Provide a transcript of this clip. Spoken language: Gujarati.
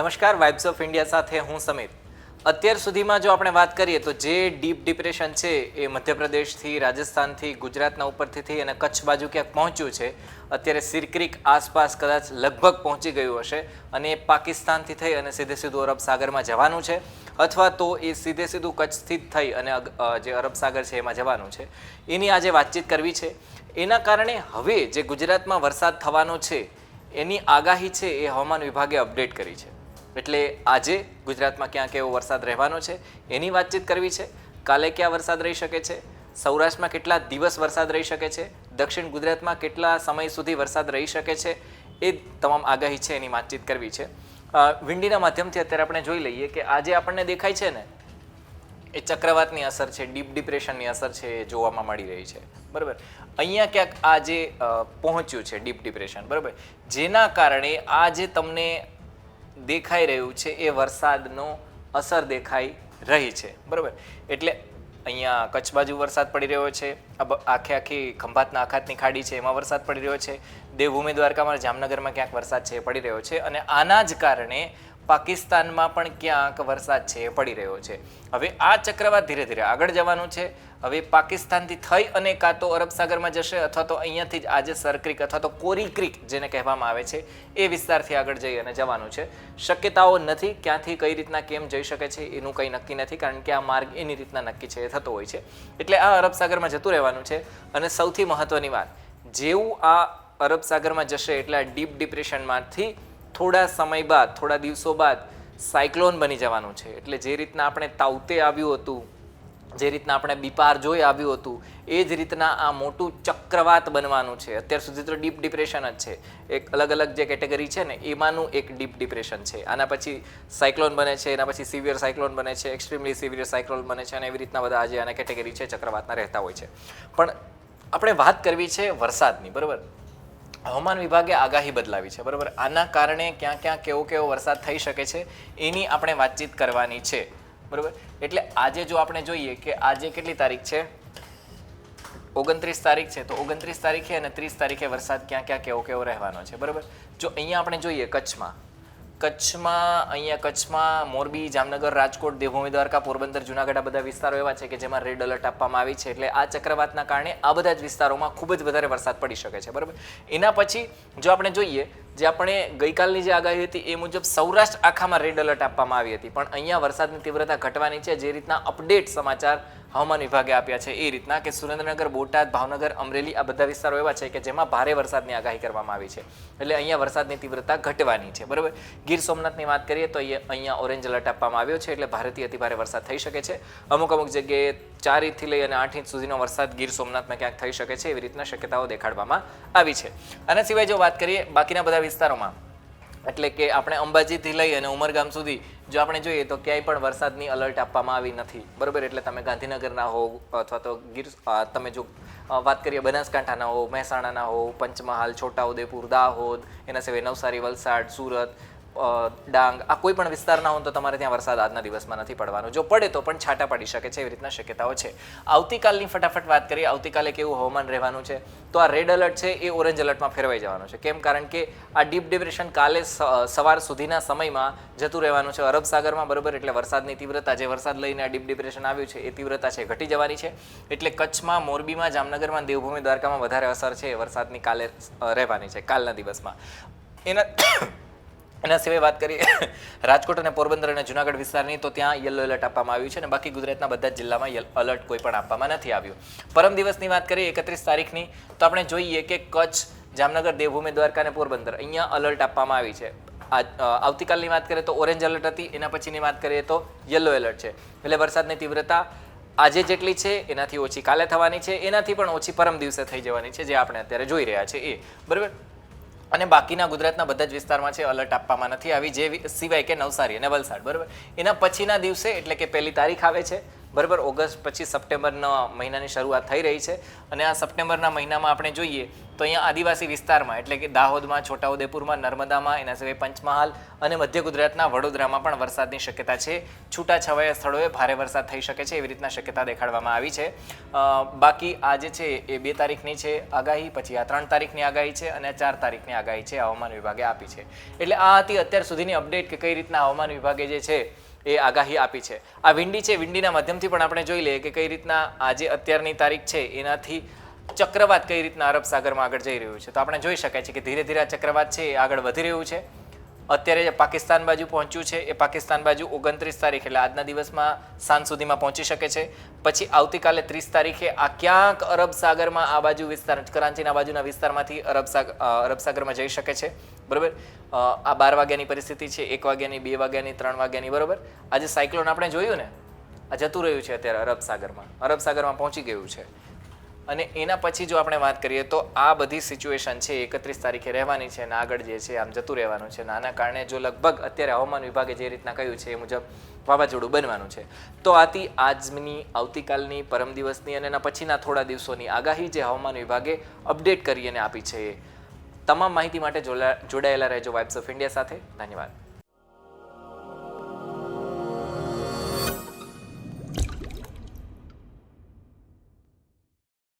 નમસ્કાર વાઇબ્સ ઓફ ઇન્ડિયા સાથે હું સમીર. અત્યાર સુધીમાં જો આપણે વાત કરીએ તો જે ડીપ ડિપ્રેશન છે એ મધ્યપ્રદેશથી, રાજસ્થાનથી, ગુજરાતના ઉપરથી અને કચ્છ બાજુ ક્યાંક પહોંચ્યું છે, અત્યારે સિરક્રિક આસપાસ કદાચ લગભગ પહોંચી ગયું હશે અને એ પાકિસ્તાનથી થઈ અને સીધે સીધું અરબ સાગરમાં જવાનું છે. અથવા તો એ સીધે સીધું કચ્છથી જ થઈ અને જે અરબ સાગર છે એમાં જવાનું છે. એની આજે વાતચીત કરવી છે. એના કારણે હવે જે ગુજરાતમાં વરસાદ થવાનો છે, એની આગાહી છે એ હવામાન વિભાગે અપડેટ કરી છે. એટલે આજે ગુજરાતમાં ક્યાં કેવો વરસાદ રહેવાનો છે, એની વાતચીત કરવી છે. કાલે ક્યાં વરસાદ રહી શકે છે, સૌરાષ્ટ્રમાં કેટલા દિવસ વરસાદ રહી શકે છે, દક્ષિણ ગુજરાતમાં કેટલા સમય સુધી વરસાદ રહી શકે છે, એ તમામ આગાહી છે એની વાતચીત કરવી છે. વિંડીના માધ્યમથી અત્યારે આપણે જોઈ લઈએ કે આજે આપણને દેખાય છે ને, એ ચક્રવાતની અસર છે, ડીપ ડિપ્રેશનની અસર છે એ જોવામાં મળી રહી છે. બરાબર? અહીંયા ક્યાંક આ જે પહોંચ્યું છે ડીપ ડિપ્રેશન, બરાબર? જેના કારણે આ જે તમને દેખાઈ રહ્યું છે, એ વરસાદનો અસર દેખાઈ રહી છે. બરાબર? એટલે અહીંયા કચ્છ બાજુ વરસાદ પડી રહ્યો છે આખે આખી ખંભાતના આખાતની ખાડી છે, એમાં વરસાદ પડી રહ્યો છે. દેવભૂમિ દ્વારકામાં, જામનગરમાં ક્યાંક વરસાદ છે પડી રહ્યો છે અને આના જ કારણે પાકિસ્તાનમાં પણ ક્યાંક વરસાદ છે, એ પડી રહ્યો છે. હવે આ ચક્રવાત ધીરે ધીરે આગળ જવાનું છે. હવે પાકિસ્તાનથી થઈ અને કાં તો અરબ સાગરમાં જશે અથવા તો અહીંયાથી જ આજે સરક્રિક અથવા તો કોરી ક્રિક જેને કહેવામાં આવે છે, એ વિસ્તારથી આગળ જઈ અને જવાનું છે. શક્યતાઓ નથી ક્યાંથી કઈ રીતના કેમ જઈ શકે છે, એનું કંઈ નક્કી નથી કારણ કે આ માર્ગ એની રીતના નક્કી છે, એ થતો હોય છે. એટલે આ અરબ સાગરમાં જતું રહેવાનું છે. અને સૌથી મહત્વની વાત, જેવું આ અરબ સાગરમાં જશે એટલે આ ડીપ ડિપ્રેશનમાંથી થોડા સમય બાદ, થોડા દિવસો બાદ સાયક્લોન બની જવાનું છે. એટલે જે રીતના આપણે તાવતે આવ્યું હતું, જે રીતના આપણે બીપાર જોઈ આવ્યું હતું, એ જ રીતના આ મોટું ચક્રવાત બનવાનું છે. અત્યાર સુધી તો ડીપ ડિપ્રેશન જ છે. એક અલગ અલગ જે કેટેગરી છે ને, એમાંનું એક ડીપ ડિપ્રેશન છે. આના પછી સાયક્લોન બને છે, એના પછી સિવિયર સાયક્લોન બને છે, એક્સ્ટ્રીમલી સિવિયર સાયક્લોન બને છે અને એવી રીતના બધા આજે આના કેટેગરી છે, ચક્રવાતના રહેતા હોય છે. પણ આપણે વાત કરવી છે વરસાદની, બરાબર? હવામાન વિભાગે આગાહી બદલાવી છે, બરાબર? આના કારણે ક્યાં ક્યાં કેવો કેવો વરસાદ થઈ શકે છે, એની આપણે વાતચીત કરવાની છે, બરાબર? એટલે આજે જો આપણે જોઈએ કે આજે કેટલી તારીખ છે? ઓગણત્રીસ તારીખ છે, તો ઓગણત્રીસ તારીખે અને ત્રીસ તારીખે વરસાદ ક્યાં ક્યાં કેવો કેવો રહેવાનો છે, બરાબર? જો અહીંયા આપણે જોઈએ કચ્છમાં કચ્છમાં, અહીંયા કચ્છમાં મોરબી, જામનગર, રાજકોટ, દેવભૂમિ, દ્વારકા, પોરબંદર, જુનાગઢ આ બધા વિસ્તારો એવા છે કે જેમાં રેડ એલર્ટ આપવામાં આવી છે. એટલે આ ચક્રવાતના કારણે આ બધા જ વિસ્તારોમાં ખૂબ જ વધારે વરસાદ પડી શકે છે. બરાબર? એના પછી જો આપણે જોઈએ, જે આપણે ગઈકાલની જે આગાહી હતી એ મુજબ સૌરાષ્ટ્ર આખામાં રેડ એલર્ટ આપવામાં આવી હતી. પણ અહીંયા વરસાદની તીવ્રતા ઘટવાની છે. જે રીતના અપડેટ સમાચાર હવામાન વિભાગે આપ્યા છે એ રીતના કે સુરેન્દ્રનગર, બોટાદ, ભાવનગર, અમરેલી આ બધા વિસ્તારો એવા છે કે જેમાં ભારે વરસાદની આગાહી કરવામાં આવી છે. એટલે અહીંયા વરસાદની તીવ્રતા ઘટવાની છે, બરાબર? ગીર સોમનાથની વાત કરીએ તો અહીંયા ઓરેન્જ એલર્ટ આપવામાં આવ્યો છે એટલે ભારેથી અતિભારે વરસાદ થઈ શકે છે. અમુક અમુક જગ્યાએ ચાર ઇંચથી લઈ અને આઠ ઇંચ સુધીનો વરસાદ ગીર સોમનાથમાં ક્યાંક થઈ શકે છે એવી રીતના શક્યતાઓ દેખાડવામાં આવી છે. આના સિવાય જો વાત કરીએ બાકીના બધા વિસ્તારોમાં એટલે કે આપણે અંબાજીથી લઈ અને ઉમરગામ સુધી જો આપણે જોઈએ તો ક્યાંય પણ વરસાદની અલર્ટ આપવામાં આવી નથી. બરોબર? એટલે તમે ગાંધીનગરના હો અથવા તો ગીર તમે જો વાત કરીએ બનાસકાંઠાના હો, મહેસાણાના હો, પંચમહાલ, છોટાઉદેપુર, દાહોદ, એના સિવાય નવસારી, વલસાડ, સુરત ડાંગ, આ કોઈ પણ વિસ્તારના હોય તો તમારે ત્યાં વરસાદ આજના દિવસમાં નથી પડવાનો. જો પડે તો પણ છાંટા પડી શકે છે એવી રીતના શક્યતાઓ છે. આવતીકાલની ફટાફટ વાત કરીએ, આવતીકાલે કેવું હવામાન રહેવાનું છે, તો આ રેડ એલર્ટ છે એ ઓરેન્જ એલર્ટમાં ફેરવાઈ જવાનું છે. કેમ કારણ કે આ ડીપ ડિપ્રેશન કાલે સવાર સુધીના સમયમાં જતું રહેવાનું છે. અરબ સાગરમાં બરોબર, એટલે વરસાદની તીવ્રતા, જે વરસાદ લઈને આ ડીપ ડિપ્રેશન આવ્યું છે, એ તીવ્રતા છે, ઘટી જવાની છે. એટલે કચ્છમાં, મોરબીમાં, જામનગરમાં, દેવભૂમિ દ્વારકામાં વધારે અસર છે વરસાદની કાલે રહેવાની છે, કાલના દિવસમાં. એના એના સિવાય વાત કરીએ, રાજકોટ અને પોરબંદર અને જુનાગઢ વિસ્તારની, તો ત્યાં યલો એલર્ટ આપવામાં આવ્યું છે અને બાકી ગુજરાતના બધા જ જિલ્લામાં અલર્ટ કોઈ પણ આપવામાં નથી આવ્યું. પરમ દિવસની વાત કરીએ, એકત્રીસ તારીખની, તો આપણે જોઈએ કે કચ્છ, જામનગર, દેવભૂમિ, દ્વારકા અને પોરબંદર, અહીંયા અલર્ટ આપવામાં આવી છે. આવતીકાલની વાત કરીએ તો ઓરેન્જ એલર્ટ હતી, એના પછીની વાત કરીએ તો યલો એલર્ટ છે. એટલે વરસાદની તીવ્રતા આજે જેટલી છે, એનાથી ઓછી કાલે થવાની છે, એનાથી પણ ઓછી પરમ દિવસે થઈ જવાની છે, જે આપણે અત્યારે જોઈ રહ્યા છે એ, બરાબર? અને બાકીના ગુજરાતના બધા જ વિસ્તારમાં છે અલર્ટ આપવામાં નથી આવી, જે સિવાય કે નવસારી અને વલસાડ, બરાબર? એના પછીના દિવસે, એટલે કે પહેલી તારીખ આવે છે બરાબર? ઓગસ્ટ પછી સપ્ટેમ્બરના મહિનાની શરૂઆત થઈ રહી છે અને આ સપ્ટેમ્બરના મહિનામાં આપણે જોઈએ તો અહીંયા આદિવાસી વિસ્તારમાં, એટલે કે દાહોદમાં, છોટાઉદેપુરમાં, નર્મદામાં, એના સિવાય પંચમહાલ અને મધ્ય ગુજરાતના વડોદરામાં પણ વરસાદની શક્યતા છે. છૂટાછવાયા સ્થળોએ ભારે વરસાદ થઈ શકે છે એવી રીતના શક્યતા દેખાડવામાં આવી છે. બાકી આ જે છે એ બે તારીખની છે આગાહી, પછી આ ત્રણ તારીખની આગાહી છે અને ચાર તારીખની આગાહી છે હવામાન વિભાગે આપી છે. એટલે આ હતી અત્યાર સુધીની અપડેટ કે કઈ રીતના હવામાન વિભાગે જે છે એ આગાહી આપી છે. આ વિંડી છે, વિંડીના માધ્યમથી પણ આપણે જોઈ લઈએ કે કઈ રીતના આજે અત્યારની તારીખ છે, એનાથી ચક્રવાત કઈ રીતના અરબ સાગરમાં આગળ જઈ રહ્યું છે. તો આપણે જોઈ શકાય છે કે ધીરે ધીરે આ ચક્રવાત છે, એ આગળ વધી રહ્યું છે. અત્યારે જે પાકિસ્તાન બાજુ પહોંચ્યું છે, એ પાકિસ્તાન બાજુ ઓગણત્રીસ તારીખ, એટલે આજના દિવસમાં સાંજ સુધીમાં પહોંચી શકે છે. પછી આવતીકાલે ત્રીસ તારીખે આ ક્યાંક અરબ સાગરમાં આ બાજુ વિસ્તાર કરાંચીના બાજુના વિસ્તારમાંથી અરબ સાગર અરબ સાગરમાં જઈ શકે છે. બરાબર? આ બાર વાગ્યાની પરિસ્થિતિ છે, એક વાગ્યાની, બે વાગ્યાની, ત્રણ વાગ્યાની, બરોબર? આજે સાયક્લોન આપણે જોયું ને? આ જતું રહ્યું છે અત્યારે અરબ સાગરમાં. અરબ સાગરમાં પહોંચી ગયું છે. અને એના પછી જો આપણે વાત કરીએ તો આ બધી સિચ્યુએશન છે એકત્રીસ તારીખે રહેવાની છે અને આગળ જે છે આમ જતું રહેવાનું છે. આના કારણે જો લગભગ અત્યારે હવામાન વિભાગે જે રીતના કહ્યું છે એ મુજબ વાવાઝોડું બનવાનું છે. તો આથી આજની, આવતીકાલની, પરમ દિવસની અને એના પછીના થોડા દિવસોની આગાહી જે હવામાન વિભાગે અપડેટ કરી અને આપી છે તમામ માહિતી માટે જોડા- જોડાયેલા રહેજો વાઇબ્સ ઓફ ઇન્ડિયા સાથે. ધન્યવાદ.